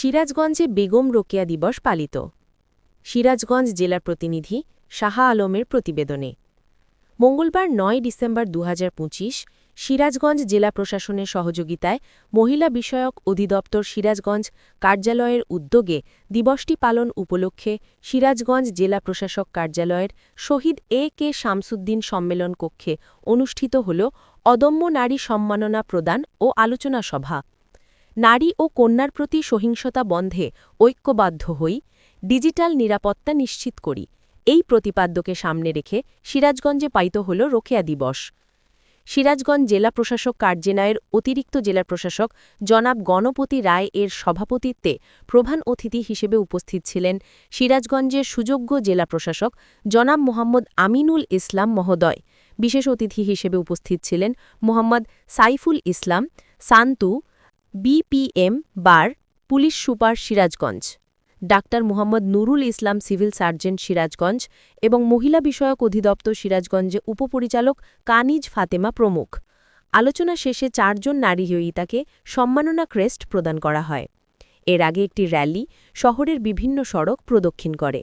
সিরাজগঞ্জে বেগম রোকেয়া দিবস পালিত। সিরাজগঞ্জ জেলা প্রতিনিধি শাহা আলমের প্রতিবেদনে। মঙ্গলবার নয় ডিসেম্বর দু হাজার পঁচিশ সিরাজগঞ্জ জেলা প্রশাসনের সহযোগিতায় মহিলা বিষয়ক অধিদপ্তর সিরাজগঞ্জ কার্যালয়ের উদ্যোগে দিবসটি পালন উপলক্ষে সিরাজগঞ্জ জেলা প্রশাসক কার্যালয়ের শহীদ এ কে শামসুদ্দিন সম্মেলন কক্ষে অনুষ্ঠিত হল অদম্য নারী সম্মাননা প্রদান ও আলোচনা সভা। নারী ও কন্যার প্রতি সহিংসতা বন্ধে ঐক্যবাধ্য হই, ডিজিটাল নিরাপত্তা নিশ্চিত করি। এই প্রতিপাদ্যকে সামনে রেখে সিরাজগঞ্জে পাইত হল রোকেয়া দিবস। সিরাজগঞ্জ জেলা প্রশাসক কার্যালয়ের অতিরিক্ত জেলা প্রশাসক জনাব গণপতি রায় এর সভাপতিত্বে প্রধান অতিথি হিসেবে উপস্থিত ছিলেন সিরাজগঞ্জের সুযোগ্য জেলা প্রশাসক জনাব মোহাম্মদ আমিনুল ইসলাম মহোদয়। বিশেষ অতিথি হিসেবে উপস্থিত ছিলেন Mohammad Saiful Islam, Santu BPM bar police super Sirajganj doctor Mohammad Nurul Islam civil surgeon Sirajganj এবং মহিলা বিষয়ক অধিদপ্তর সিরাজগঞ্জে উপপরিচালক কানিজ ফাতেমা প্রমুখ। আলোচনা শেষে চারজন নারী হইতাকে সম্মাননা ক্রেস্ট প্রদান করা হয়। এর আগে একটি র্যালি শহরের বিভিন্ন সড়ক প্রদক্ষিণ করে।